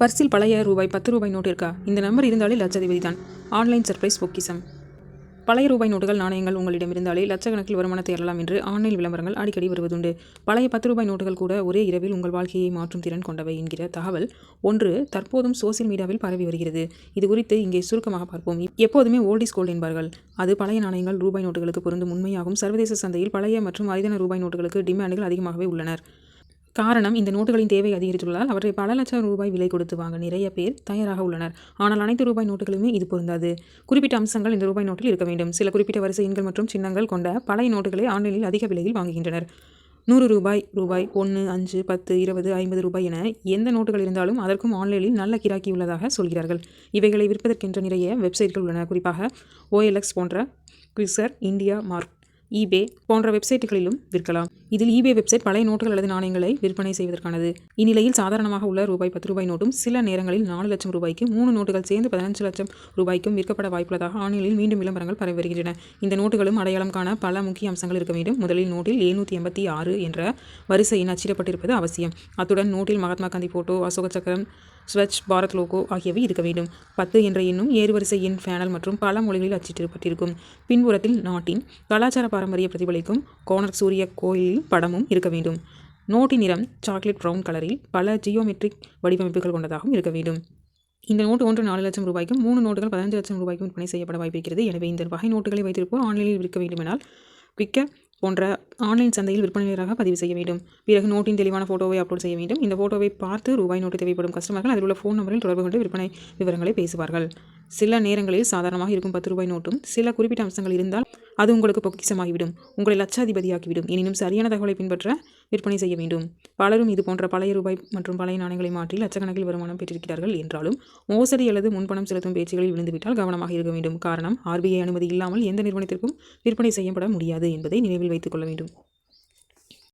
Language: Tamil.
பர்சில் பழைய ரூபாய் பத்து ரூபாய் நோட்டு இருக்கா இந்த நம்பர் இருந்தாலே லட்சாதிபதி தான் ஆன்லைன் சர்ப்ரைஸ் பொக்கிசம். பழைய ரூபாய் நோட்டுகள் நாணயங்கள் உங்களிடம் இருந்தாலே லட்சக்கணக்கில் வருமானத்தை ஏறலாம் என்று ஆன்லைன் விளம்பரங்கள் அடிக்கடி வருவதுண்டு. பழைய பத்து ரூபாய் நோட்டுகள் கூட ஒரே இரவில் உங்கள் வாழ்க்கையை மாற்றும் திறன் கொண்டவை என்கிற தகவல் ஒன்று தற்போதும் சோசியல் மீடியாவில் பரவி வருகிறது. இது குறித்து இங்கே சுருக்கமாக பார்ப்போம். எப்போதுமே ஓல்ட் இஸ் கோல்ட் என்பார்கள். அது பழைய நாணயங்கள் ரூபாய் நோட்டுகளுக்கு பொருந்தும் உண்மையாகும். சர்வதேச சந்தையில் பழைய மற்றும் அரிதான ரூபாய் நோட்டுகளுக்கு டிமாண்டுகள் அதிகமாகவே உள்ளனர். காரணம் இந்த நோட்டுகளின் தேவை அதிகரித்துள்ளதால் அவற்றை பல லட்சம் ரூபாய் விலை கொடுத்து வாங்க நிறைய பேர் தயாராக உள்ளனர். ஆனால் அனைத்து ரூபாய் நோட்டுகளுமே இது பொருந்தாது. குறிப்பிட்ட அம்சங்கள் இந்த ரூபாய் நோட்டில் இருக்க வேண்டும். சில குறிப்பிட்ட வரிசை எண்கள் மற்றும் சின்னங்கள் கொண்ட பழைய நோட்டுகளை ஆன்லைனில் அதிக விலையில் வாங்குகின்றனர். நூறு ரூபாய் ரூபாய் ஒன்று அஞ்சு பத்து இருபது ஐம்பது ரூபாய் என எந்த நோட்டுகள் இருந்தாலும் அதற்கும் ஆன்லைனில் நல்ல கிராக்கி உள்ளதாக சொல்கிறார்கள். இவைகளை விற்பதற்கென்ற நிறைய வெப்சைட்கள் உள்ளன. குறிப்பாக ஓஎல்எக்ஸ் போன்ற குவிசர் இந்தியா மார்க் ஈபே போன்ற வெப்சைட்டுகளிலும் விற்கலாம். இதில் இபே வெப்சைட் பழைய நோட்டுகள் அல்லது நாணயங்களை விற்பனை செய்வதற்கானது. இந்நிலையில் சாதாரணமாக உள்ள ரூபாய் பத்து ரூபாய் நோட்டும் சில நேரங்களில் நாலு லட்சம் ரூபாய்க்கு மூணு நோட்டுகள் சேர்ந்து பதினஞ்சு லட்சம் ரூபாய்க்கும் விற்கப்பட வாய்ப்புள்ளதாக ஆன்லைனில் மீண்டும் விளம்பரங்கள் பரவி வருகின்றன. இந்த நோட்டுகளும் அடையாளம் காண பல முக்கிய அம்சங்கள் இருக்க வேண்டும். முதலில் நோட்டில் எழுநூற்றி எண்பத்தி ஆறு என்ற வரிசை எண் அச்சிடப்பட்டிருப்பது அவசியம். அத்துடன் நோட்டில் மகாத்மா காந்தி போட்டோ அசோக சக்கரம் ஸ்வச் பாரத் லோகோ ஆகியவை இருக்க வேண்டும். பத்து என்ற எண்ணும் ஏறுவரிசை எண் ஃபேனல் மற்றும் பல மொழிகளில் அச்சிட்டிருப்பட்டிருக்கும் பின்புறத்தில் நாட்டின் கலாச்சார பாரம்பரிய பிரதிபலிக்கும் கோனர் சூரிய கோயில் படமும் இருக்க வேண்டும். நோட்டின் நிறம் சாக்லேட் ப்ரௌன் கலரில் பல ஜியோமெட்ரிக் வடிவமைப்புகள் கொண்டதாகவும் இருக்க வேண்டும். இந்த நோட்டு ஒன்று நாலு லட்சம் ரூபாய்க்கும் மூணு நோட்டுகள் பதினஞ்சு லட்சம் ரூபாய்க்கும் விற்பனை செய்யப்பட வாய்ப்பிருக்கிறது. எனவே இந்த வகை நோட்டுகளை வைத்திருப்போர் ஆன்லைனில் விற்க வேண்டுமெனால் விற்க போன்ற ஆன்லைன் சந்தையில் விற்பனையாளராக பதிவு செய்ய வேண்டும். பிறகு நோட்டின் தெளிவான ஃபோட்டோவை அப்லோட் செய்ய வேண்டும். இந்த ஃபோட்டோவை பார்த்து ரூபாய் நோட்டு தேவைப்படும் கஸ்டமர்கள் அதில் உள்ள ஃபோன் நம்பரில் தொடர்பு கொண்டு விற்பனை விவரங்களை பேசுவார்கள். சில நேரங்களில் சாதாரணமாக இருக்கும் பத்து ரூபாய் நோட்டும் சில குறிப்பிட்ட அம்சங்கள் இருந்தால் அது உங்களுக்கு பொக்கிசமாகிவிடும் உங்களை லட்சாதிபதியாக்கிவிடும் எனினும் சரியான தகவலை பின்பற்ற விற்பனை செய்ய வேண்டும். பலரும் இது போன்ற பழைய ரூபாய் மற்றும் பழைய நாணயங்களை மாற்றி லட்சக்கணக்கில் வருமானம் பெற்றிருக்கிறார்கள் என்றாலும் மோசடி அல்லது முன்பணம் செலுத்தும் பேச்சுகளில் விழுந்துவிட்டால் கவனமாக இருக்க வேண்டும். காரணம் ஆர்பிஐ அனுமதி இல்லாமல் எந்த நிறுவனத்திற்கும் விற்பனை செய்யப்பட முடியாது என்பதை நினைவில் வைத்துக் கொள்ள வேண்டும்.